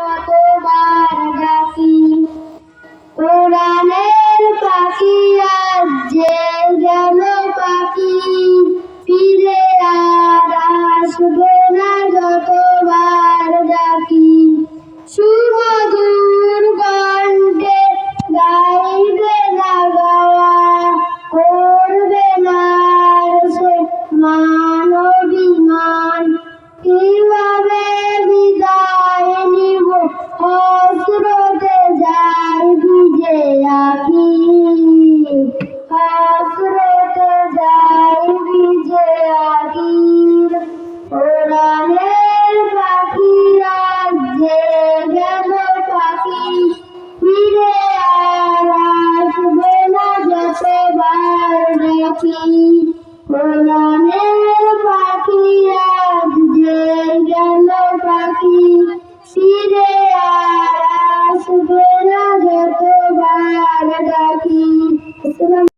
Thank you. আখি ওরানের পাখি রাজ্যে গেল পাখি। ফিরে আর আসবে না যতবার ডাকি কোরআনের পাখি আজ যে গেল পাখি। ফিরে আর আসবে না যতবার ডাকি